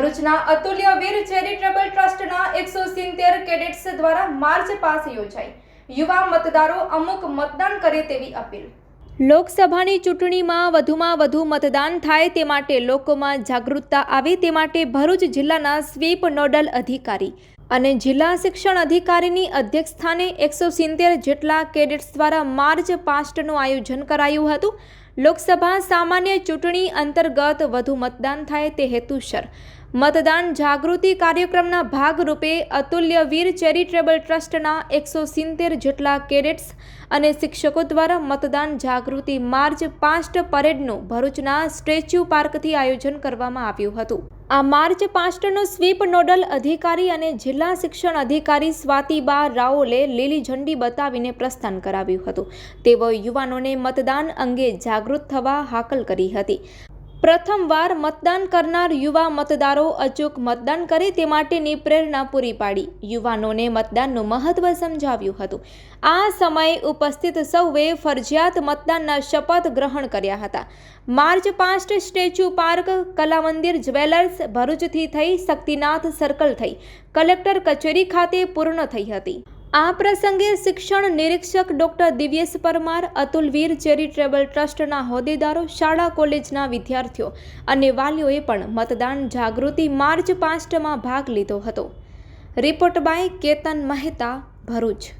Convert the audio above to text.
ભરૂચના અતુલ્ય વીર ચેરિટેબલ ટ્રસ્ટના એકસો સિત્તેર કેડેટ્સ દ્વારા માર્ચ પાસ યોજાઈ. યુવા મતદારો અમુક મતદાન કરે તેવી અપીલ. લોકસભાની ચૂંટણીમાં વધુમાં વધુ મતદાન થાય તે માટે લોકોમાં જાગૃતતા આવે તે માટે ભરૂચ જિલ્લાના સ્વીપ નોડલ અધિકારી અને જિલ્લા શિક્ષણ અધિકારીની અધ્યક્ષસ્થાને એકસો સિત્તેર જેટલા કેડેટ્સ દ્વારા માર્ચ પાસ્ટનું આયોજન કરાયું હતું. લોકસભા સામાન્ય ચૂંટણી અંતર્ગત વધુ મતદાન થાય તે હેતુસર. મતદાન જાગૃતિ કાર્યક્રમના ભાગરૂપે અતુલ્ય વીર ચેરિટેબલ ટ્રસ્ટના એકસો સિત્તેર જેટલા કેડેટ્સ અને શિક્ષકો દ્વારા મતદાન જાગૃતિ માર્ચ પાસ્ટ પરેડનું ભરૂચના સ્ટેચ્યુ પાર્કથી આયોજન કરવામાં આવ્યું હતું. આ માર્ચ પાસ્ટનો સ્વીપ નોડલ અધિકારી અને જિલ્લા શિક્ષણ અધિકારી સ્વાતિબા રાઓલે લીલી ઝંડી બતાવીને પ્રસ્થાન કરાવ્યું હતું. તેઓ યુવાનોને મતદાન અંગે જાગૃત થવા હાકલ કરી હતી. પ્રથમવાર મતદાન કરનાર યુવા મતદારો અચૂક મતદાન કરે તે માટેની પ્રેરણા પૂરી પાડી. યુવાનોને મતદાનનું મહત્વ સમજાવ્યું હતું. આ સમયે ઉપસ્થિત સૌએ ફરજિયાત મતદાનના શપથ ગ્રહણ કર્યા હતા. માર્ચ પાસ્ટ સ્ટેચ્યુ પાર્ક કલા મંદિર જ્વેલર્સ ભરૂચથી થઈ શક્તિનાથ સર્કલ થઈ. કલેક્ટર કચેરી ખાતે પૂર્ણ થઈ હતી. આ પ્રસંગે શિક્ષણ નિરીક્ષક ડોક્ટર દિવ્યેશ પરમાર અતુલવીર ચેરિટેબલ ટ્રસ્ટના હોદ્દેદારો, શાળા કોલેજના વિદ્યાર્થીઓ અને વાલીઓએ પણ મતદાન જાગૃતિ માર્ચ પાસ્ટમાં ભાગ લીધો હતો. Report by Ketan Mehta, Bharuch.